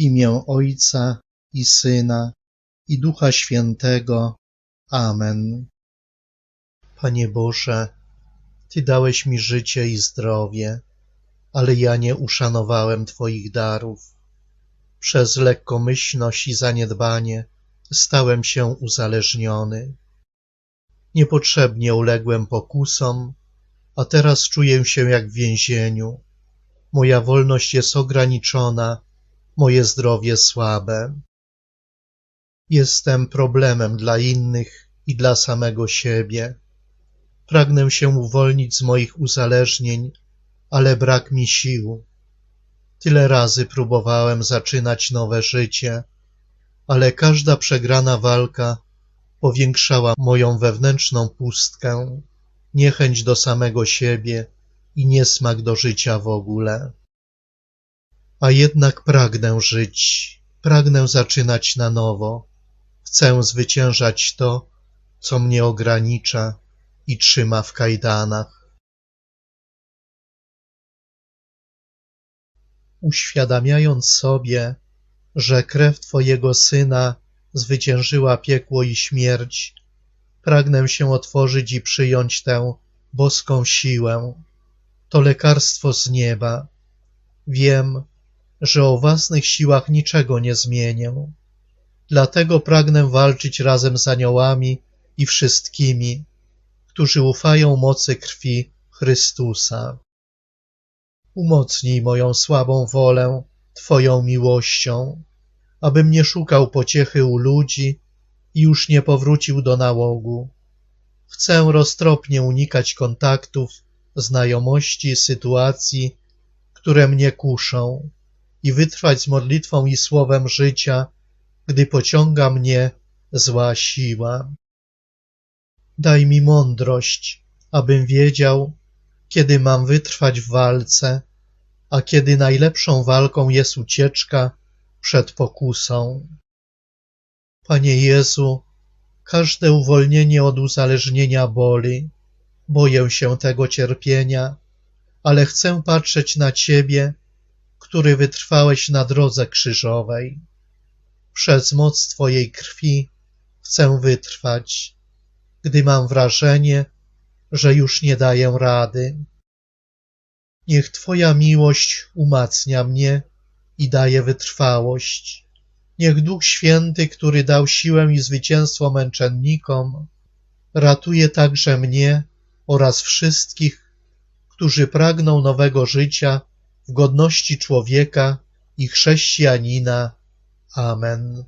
imię Ojca i Syna i Ducha Świętego. Amen. Panie Boże, Ty dałeś mi życie i zdrowie, ale ja nie uszanowałem Twoich darów. Przez lekkomyślność i zaniedbanie stałem się uzależniony. Niepotrzebnie uległem pokusom, a teraz czuję się jak w więzieniu. Moja wolność jest ograniczona, moje zdrowie słabe. Jestem problemem dla innych i dla samego siebie. Pragnę się uwolnić z moich uzależnień, ale brak mi sił. Tyle razy próbowałem zaczynać nowe życie, ale każda przegrana walka powiększała moją wewnętrzną pustkę, niechęć do samego siebie i niesmak do życia w ogóle. A jednak pragnę żyć, pragnę zaczynać na nowo, chcę zwyciężać to, co mnie ogranicza i trzyma w kajdanach. Uświadamiając sobie, że krew Twojego Syna zwyciężyła piekło i śmierć, pragnę się otworzyć i przyjąć tę boską siłę. To lekarstwo z nieba. Wiem, że o własnych siłach niczego nie zmienię. Dlatego pragnę walczyć razem z aniołami i wszystkimi, którzy ufają mocy krwi Chrystusa. Umocnij moją słabą wolę Twoją miłością, abym nie szukał pociechy u ludzi i już nie powrócił do nałogu. Chcę roztropnie unikać kontaktów, znajomości, sytuacji, które mnie kuszą i wytrwać z modlitwą i słowem życia, gdy pociąga mnie zła siła. Daj mi mądrość, abym wiedział, kiedy mam wytrwać w walce, a kiedy najlepszą walką jest ucieczka przed pokusą. Panie Jezu, każde uwolnienie od uzależnienia boli. Boję się tego cierpienia, ale chcę patrzeć na Ciebie, który wytrwałeś na drodze krzyżowej. Przez moc Twojej krwi chcę wytrwać, gdy mam wrażenie, że już nie daję rady. Niech Twoja miłość umacnia mnie i daje wytrwałość. Niech Duch Święty, który dał siłę i zwycięstwo męczennikom, ratuje także mnie oraz wszystkich, którzy pragną nowego życia w godności człowieka i chrześcijanina. Amen.